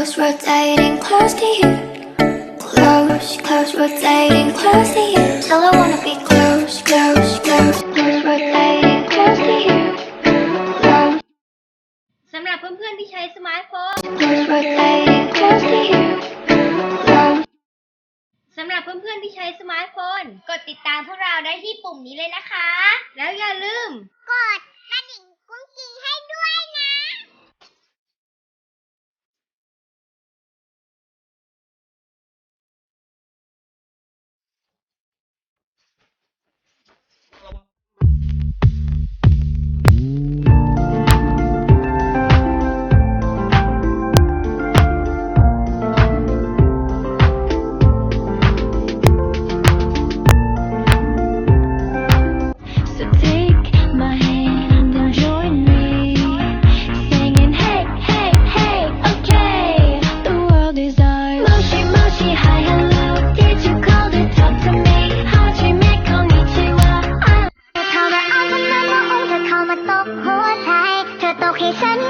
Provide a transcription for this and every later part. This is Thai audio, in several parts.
close, rotating close to you. Close, close, rotating close to you. Till I wanna be close, close, close, close, rotating close to you. Close, สำหรับเพื่อนๆที่ใช้สมาร์ทโฟน close, rotating close to you. Close. สำหรับเพื่อนๆที่ใช้สมาร์ทโฟน กดติดตามพวกเราได้ที่ปุ่มนี้เลยนะคะ แล้วอย่าลืม กด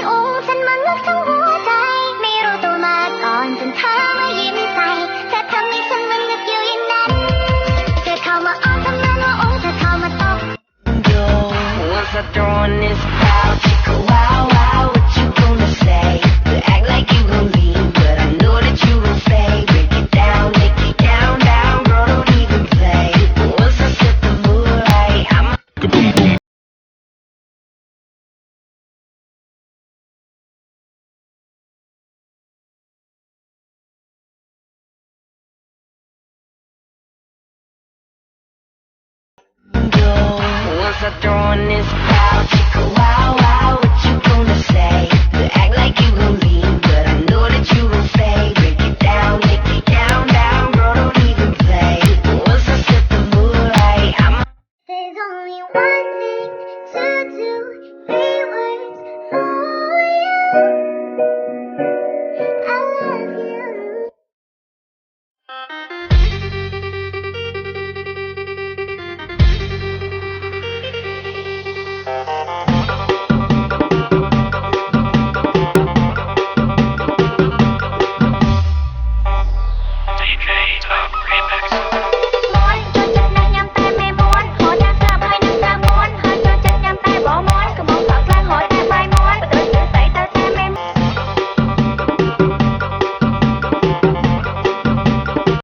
กให้ฉันอุ้มฉันมาลึกทั้งหัวใจ ไม่รู้ตัวมาก่อนจนเธอมายิ้มใส่เธอทำให้ฉันมันนึกอยู่อย่างนั้น เธอเข้ามาเอาฉันมาว่าองค์เธอเข้ามาตบ Yo, once I throw on this crowd, Was I throwing this out?